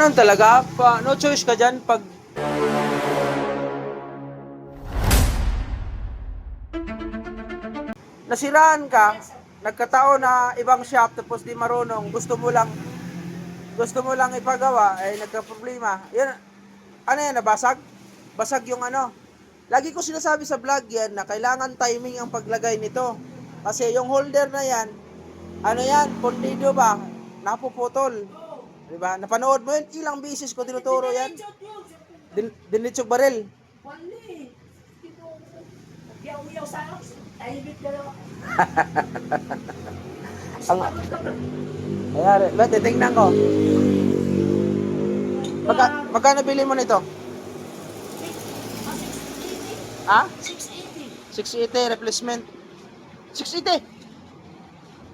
Ganun talaga, pa, no choice ka dyan pag nasiraan ka, nagkataon na ibang shop tapos di marunong, gusto mo lang gusto mo lang ipagawa, ay nagka-problema. Yan, ano yan, nabasag? Basag yung ano. Lagi ko sinasabi sa vlog yan na kailangan timing ang paglagay nito. Kasi yung holder na yan, ano yan, pundido ba? Napuputol. Diba? Napanood mo yun, ilang bisis ko tinuturo yan. Din, dinitsog barel. Wali. Ito, Uyaw-uyaw sa akin. Tahimik na lang. Ang, Ayari, ba, titingnan ko. Magka, magkano bili mo nito? Ha? 680. 680 replacement. 680.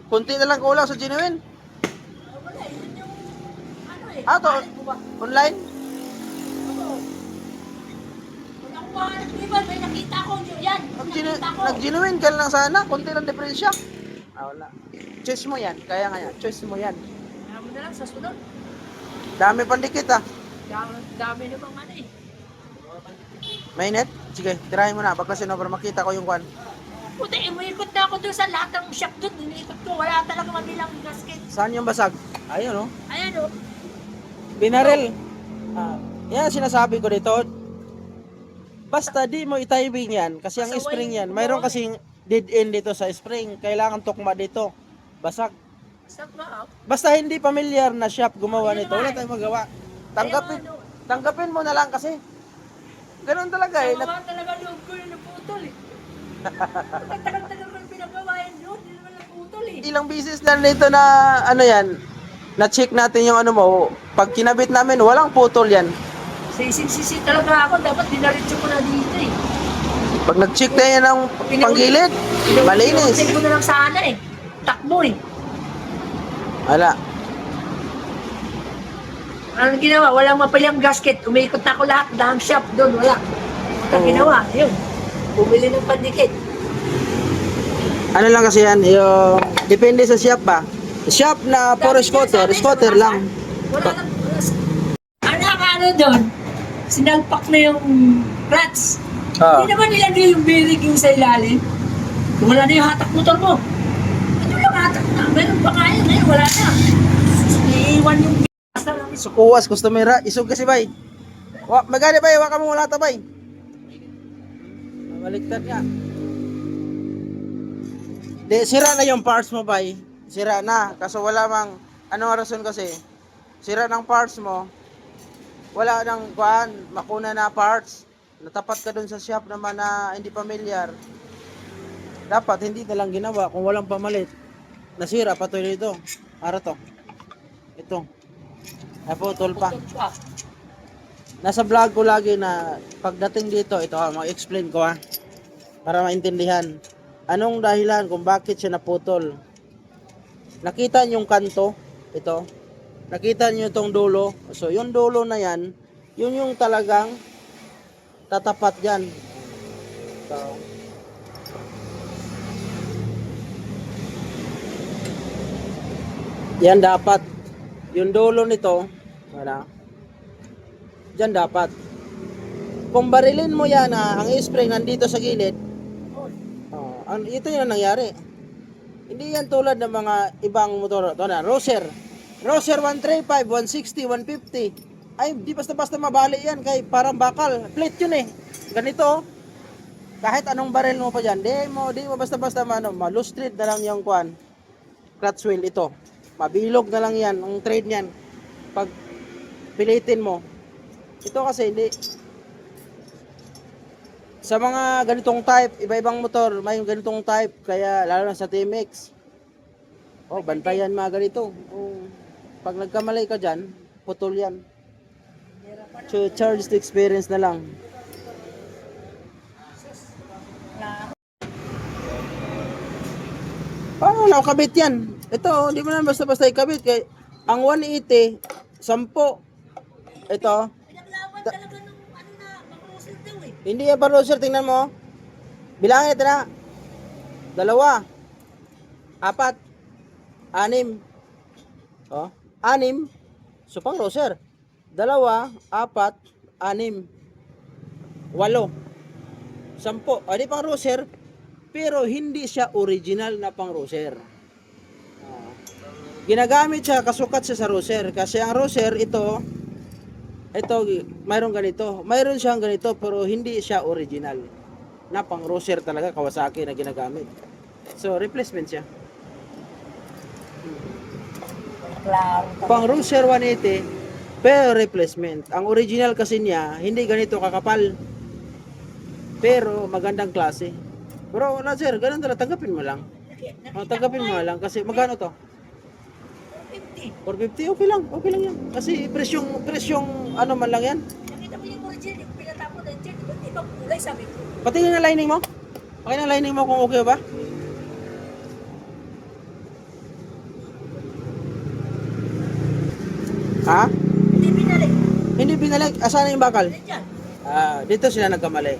Kunti na lang kulang sa genuine. Wala, yun yung ano eh. Ah, to. Online? May nakita ko. Yan. Nag-genuine ka lang sana. Kunti lang diferensya. Ah, wala. Choice mo yan. Kaya nga yan. Choice mo yan. Kaya mo na lang sa sunod. Dami pandikit ah. Dami, dami namang ano eh. May net? Sige, tirahin mo na. Baklasin mo para makita ko yung kwan. Puti, umikot na ako doon sa lahat ng shop doon. Iniikot ko. Wala talaga mabilang gasket. Saan yung basag? Ayun oh. Ayan o. Binaril. Ah, yan sinasabi ko dito. Basta di mo i-timing yan kasi ang spring yan. Mayroon eh. kasing dead end dito sa spring. Kailangan tukma dito. Basag. Na ah. Basta hindi familiar na shop gumawa nito. Wala tayong magawa. Tanggapin, tanggapin mo na lang kasi. Ganun talaga eh. Nat- talaga loob ko yung naputol eh. Tagal-tagal ko yung pinagawa yan doon. Hindi naman naputol eh. ilang bisis lang dito na ano yan. Na-check natin yung ano mo. Pag kinabit namin, walang putol yan. Sisig-sisig talaga ako. Dapat dinaritso ko na dito eh. Pag nag-check na yan ng panggilid, malinis. Pinag- ko na lang sana eh. Takbo eh. Wala. Ano ginawa? Walang mapalyang gasket. Umikot na ako lahat. Dam shop doon. Wala. Ang Oo. ginawa. Yun. Bumili ng pandikit. Ano lang kasi yan, yung depende sa shop ba. Shop na puro scooter, scooter lang. Wala lang. Ano ang ano doon? Sinalpak na yung clutch. Ah. Hindi naman nilagay yung bearing yung sa ilalim. Wala na yung hatak motor mo. Ano lang hatak na? Meron pa kaya na yun. Wala na. Iiwan yung basta lang. Sukuwas, kustumera, isog kasi bay. Wa, magani bay, waka mo wala ta bay. Baliktad nga. Di, sira na yung parts mo bay. Sira na, kaso wala mang, anong rason kasi? Sira ng parts mo, wala nang kuhan, makuna na parts. Natapat ka dun sa shop naman na hindi familiar. Dapat hindi na lang ginawa kung walang pamalit. Nasira patuloy ito. Ara to. Ito. Naputol pa. Ah, Nasa vlog ko lagi na pagdating dito, ito ha, mag-explain ko ha. Para maintindihan. Anong dahilan kung bakit siya naputol? Nakita niyo yung kanto, ito. Nakita niyo itong dulo. So, yung dulo na yan, yun yung talagang tatapat yan. So, yan dapat. Yung dulo nito, wala. Diyan dapat. Kung barilin mo yan ha, ang spring nandito sa gilid, oh, ang, ito yung nangyari. Hindi yan tulad ng mga ibang motor. Ito na, Roser. Roser 135, 160, 150. Ay, di basta-basta mabali yan kay parang bakal. Plate yun eh. Ganito. oh. Kahit anong baril mo pa dyan, di mo, di mo basta-basta ano, malustrit na lang yung kwan. Clutch wheel ito. Mabilog na lang yan, ang trade niyan. Pag pilitin mo, ito kasi hindi sa mga ganitong type, iba-ibang motor, may ganitong type, kaya lalo na sa TMX. Oh, bantayan mga ganito. Oh, pag nagkamali ka diyan, putol yan. So, charge the experience na lang. Paano na kabit yan? Ito, hindi mo na basta-basta ikabit. Kay, ang 180, 10. Ito, Hindi yan pa roser, tingnan mo. Bilangin ito na. Dalawa. Apat. Anim. Oh, anim. So pang roser. dalawa, apat, anim, walo, sampo. O di pang roser, pero hindi siya original na pang roser. Ah. Ginagamit siya, kasukat siya sa roser. Kasi ang roser, ito, ito, mayroon ganito. Mayroon siyang ganito, pero hindi siya original. Na pang roser talaga, Kawasaki na ginagamit. So, replacement siya. Pang Roser 180, pero replacement. Ang original kasi niya, hindi ganito kakapal. Pero magandang klase. Pero wala sir, ganun talaga, tanggapin mo lang. Oh, tanggapin mo lang kasi magkano to? 50. 450, okay lang, okay lang yan. Kasi presyong, presyong ano man lang yan. Nakita mo yung original, yung pinatapon ng jet, iba't ibang kulay, sabi ko. Patingin na lining mo. Patingin na lining mo kung okay ba. Ha? Hindi binalik. Hindi binalik. Asan yung bakal? Nandiyan. Ah, dito sila nagkamali.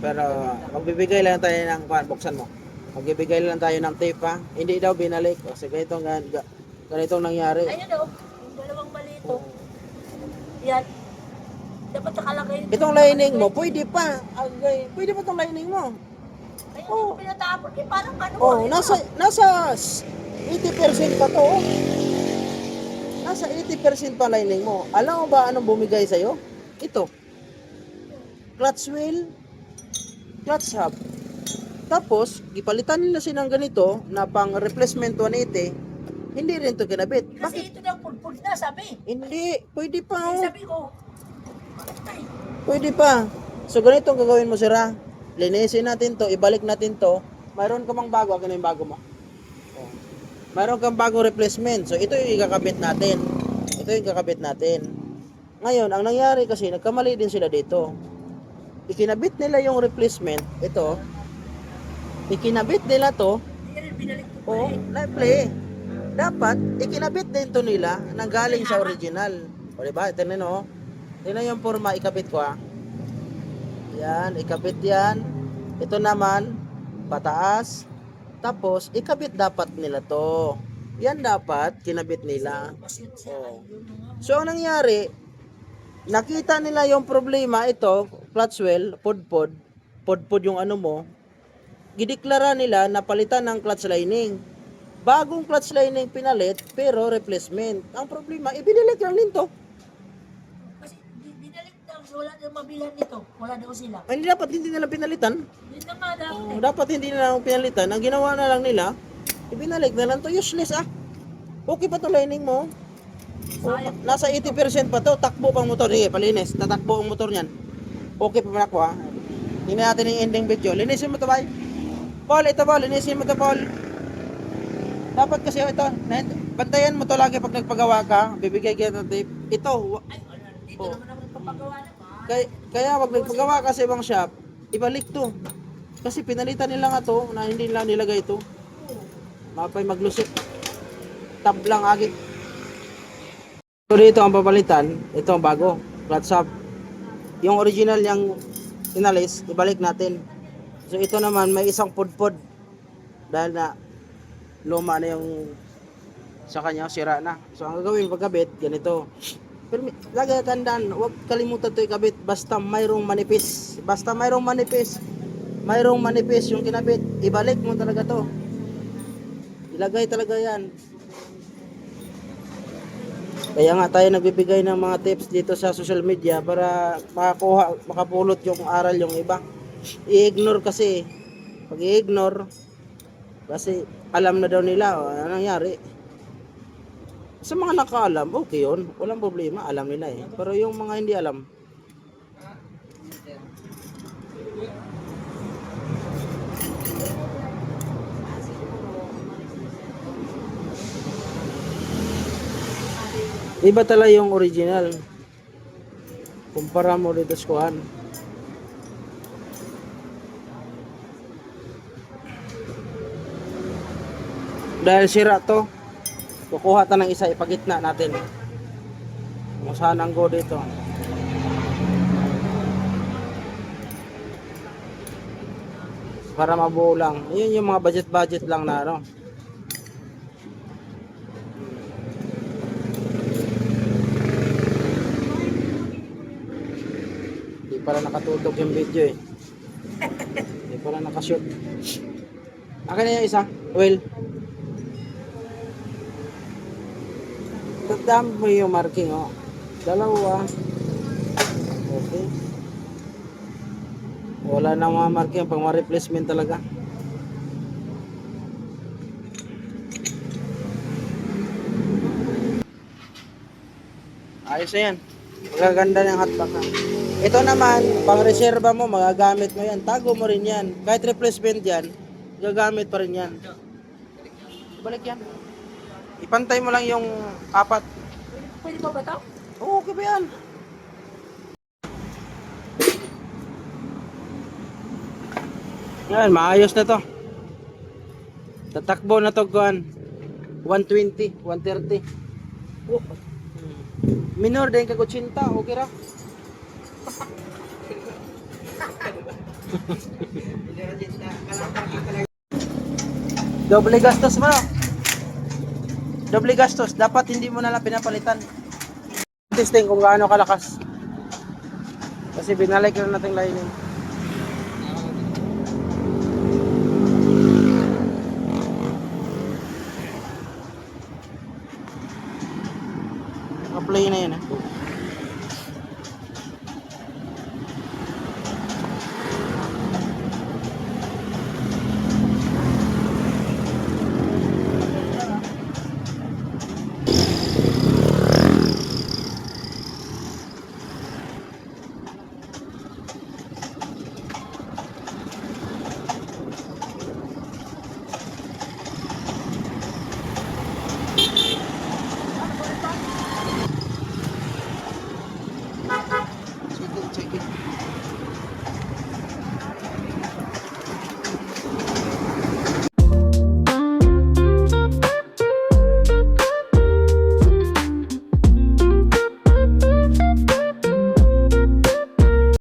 Pero magbibigay lang tayo ng kuwan, buksan mo. Magbibigay lang tayo ng tape ha. Hindi daw binalik kasi ganito nga ga- ganitong nangyari. Ayun o, yung dalawang mali ito. Yan. Dapat nakalagay. Itong lining mo, pwede pa. Agay, pwede pa itong lining mo. Ayun, Oh. pinatapon, eh, parang ano. Oh, nasa ah. nasa s- 80% pa to. oh. Nasa 80% pa lining mo. Alam mo ba anong bumigay sa'yo? Ito. Clutch wheel, clutch hub. Tapos, gipalitan nila silang ganito na pang replacement 180. Hindi rin to kinabit. Kasi Bakit? ito daw pulpul na, sabi. Hindi. Pwede pa Eh, oh. sabi ko, ay, Pwede pa. So, ganito ang gagawin mo, sira. Linisin natin to, ibalik natin to. Mayroon ka mang bago, ano yung bago mo? Oh. Mayroon kang bagong replacement. So, ito yung ikakabit natin. Ito yung ikakabit natin. Ngayon, ang nangyari kasi, nagkamali din sila dito. Ikinabit nila yung replacement. Ito. Ikinabit nila to. hindi rin binalik ko. Oh, na-play. Dapat, ikinabit din to nila nang galing sa original. O, diba? Tignan o. Tignan yung forma, ikabit ko ah. Yan, ikabit yan. Ito naman, pataas. Tapos, ikabit dapat nila to. Yan dapat, kinabit nila. So, ang nangyari, nakita nila yung problema, ito, clutch well, podpod, podpod yung ano mo, gideklara nila na palitan ng clutch lining. Bagong clutch lining pinalit, pero replacement. Ang problema, ibinilik lang din to. Kasi di- daw, wala daw mabilan nito. Wala daw sila. Ay, Hindi dapat hindi nila pinalitan. Hindi na nga daw. Oh, dapat hindi nila pinalitan. Ang ginawa na lang nila, ibinalik na lang to. Useless ah. Okay pa to lining mo. Oh, nasa 80% pa to. Takbo pang motor. Sige, palinis. Tatakbo ang motor niyan. Okay pa man ako ah. Tingnan natin yung ending video. Linisin mo to, bay. Paul, ito Paul. Linisin mo to, Paul. Dapat kasi oh, ito. Bantayan mo to lagi pag nagpagawa ka. Bibigay kita ng tape. Ito. Ay. Dito Oh. naman ako nagpapagawa na ba? Kaya, kaya pag nagpagawa ka sa ibang shop, ibalik to. Kasi pinalitan nila nga to na hindi nila nilagay ito. Mapay maglusot. Tab lang agit. So dito ang papalitan, ito ang bago, clutch hub. Yung original yung inalis, ibalik natin. So ito naman may isang pudpod. Dahil na luma na yung sa kanya, sira na. So ang gagawin pagkabit, ganito. Pero lagi tandaan, huwag kalimutan to ikabit basta mayroong manipis. Basta mayroong manipis. Mayroong manipis yung kinabit, ibalik mo talaga to. Ilagay talaga yan. Kaya nga tayo nagbibigay ng mga tips dito sa social media para makakuha, makapulot yung aral yung iba. I-ignore kasi. Pag i-ignore, kasi alam na daw nila o, ano nangyari. Sa mga nakaalam, okay yun. Walang problema, alam nila eh. Pero yung mga hindi alam, Iba talaga yung original. Kumpara mo dito sa kuhan. Dahil sira to, kukuha ta ng isa, ipagitna natin. Kung saan ang go dito. Para mabuo lang. Yun yung mga budget-budget lang na ano. pala nakatutok yung video eh. Hindi pala nakashoot. Akin na yung isa. Well. Tandaan mo yung marking oh. Dalawa. Okay. Wala na mga marking pang mga replacement talaga. Ayos na yan. Magaganda ng hotback ha. Ito naman, pang reserva mo, magagamit mo yan. Tago mo rin yan. Kahit replacement yan, gagamit pa rin yan. Balik yan. Ipantay mo lang yung apat. Pwede ba ba ito? Oo, okay ba yan? Yan, maayos na to. Tatakbo na to, kuan. 120, 130. Oh, Minor din kag 80, okay ra. Doble gastos mo. Doble gastos, dapat hindi mo na lang pinapalitan. Testing kung gaano kalakas. Kasi binalik na natin lining. Naka-play na yun ah.